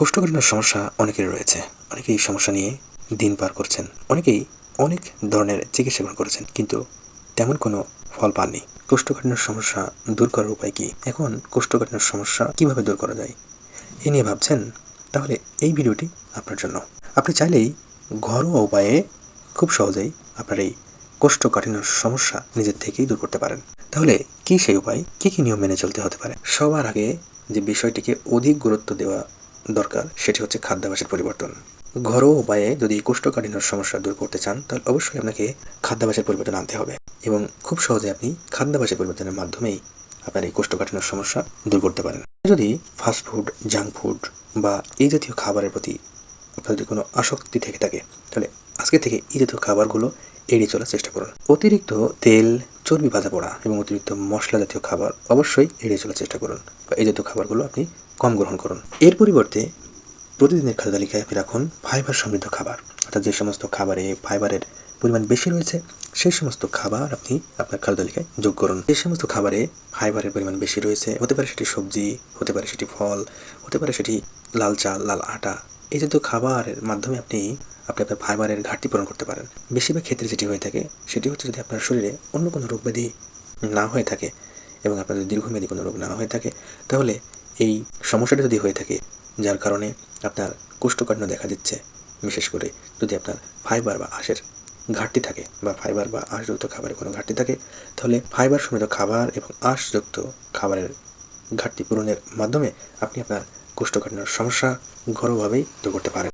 কোষ্ঠকাঠিন্যের সমস্যা অনেকেরই রয়েছে। অনেকেই সমস্যা নিয়ে দিন পার করছেন। অনেকেই অনেক ধরনের চিকিৎসা গ্রহণ করেছেন, কিন্তু তেমন কোনো ফল পাননি। কোষ্ঠকাঠিন্যের সমস্যা দূর করার উপায় কি? এখন কোষ্ঠকাঠিন্যের সমস্যা কীভাবে দূর করা যায়? এ নিয়ে ভাবছেন? তাহলে এই ভিডিওটি আপনার জন্য। আপনি চাইলেই ঘরোয়া উপায়ে খুব সহজেই আপনার এই কোষ্ঠকাঠিন্যের সমস্যা নিজের থেকেই দূর করতে পারেন। তাহলে কি সেই উপায়? কি কি নিয়ম মেনে চলতে হতে পারে? সবার আগে যে বিষয়টিকে অধিক গুরুত্ব দেওয়া দরকার, সেটি হচ্ছে খাদ্যাভ্যাসের পরিবর্তন। ঘরোয়া উপায়ে যদি কোষ্ঠকাঠিন্যর সমস্যা দূর করতে চান, তাহলে অবশ্যই আপনাকে খাদ্যাভ্যাসের পরিবর্তন আনতে হবে এবং খুব সহজে আপনি খাদ্যাভ্যাসের পরিবর্তনের মাধ্যমেই আপনার এই কোষ্ঠকাঠিন্যর সমস্যা দূর করতে পারেন। যদি ফাস্ট ফুড জাঙ্ক ফুড বা এই জাতীয় খাবারের প্রতি আপনার যদি কোনো আসক্তি থেকে থাকে, তাহলে আজকে থেকে এই জাতীয় খাবারগুলো এড়িয়ে চলার চেষ্টা করুন। অতিরিক্ত তেল, চর্বি ভাজা পোড়া এবং অতিরিক্ত মশলা জাতীয় খাবার অবশ্যই এড়িয়ে চলার চেষ্টা করুন বা এই জাতীয় খাবারগুলো আপনি কম গ্রহণ করুন। এর পরিবর্তে প্রতিদিনের খাদ্য তালিকায় আপনি রাখুন ফাইবার সমৃদ্ধ খাবার। অর্থাৎ যে সমস্ত খাবারে ফাইবারের পরিমাণ বেশি রয়েছে, সেই সমস্ত খাবার আপনি আপনার খাদ্য তালিকায় যোগ করুন। যে সমস্ত খাবারে ফাইবারের পরিমাণ বেশি রয়েছে, হতে পারে সেটি সবজি, হতে পারে সেটি ফল, হতে পারে সেটি লাল চাল, লাল আটা এই জাতীয় খাবারের মাধ্যমে আপনি আপনি আপনার ফাইবারের ঘাটতি পূরণ করতে পারেন। বেশিরভাগ ক্ষেত্রে যেটি হয়ে থাকে, সেটি হচ্ছে যদি আপনার শরীরে অন্য কোনো রোগ ব্যাধি না হয়ে থাকে এবং আপনার যদি দীর্ঘমেয়াদী কোনো রোগ না হয়ে থাকে, তাহলে এই সমস্যাটা যদি হয়ে থাকে, যার কারণে আপনার কোষ্ঠকাঠিন্য দেখা দিচ্ছে। বিশেষ করে যদি আপনার ফাইবার বা আঁশের ঘাটতি থাকে বা ফাইবার বা আঁশযুক্ত খাবারের কোনো ঘাটতি থাকে, তাহলে ফাইবার সমৃদ্ধ খাবার এবং আঁশযুক্ত খাবারের ঘাটতি পূরণের মাধ্যমে আপনি আপনার কোষ্ঠকাঠিন্যর সমস্যা ঘরোয়াভাবেই দূর করতে পারেন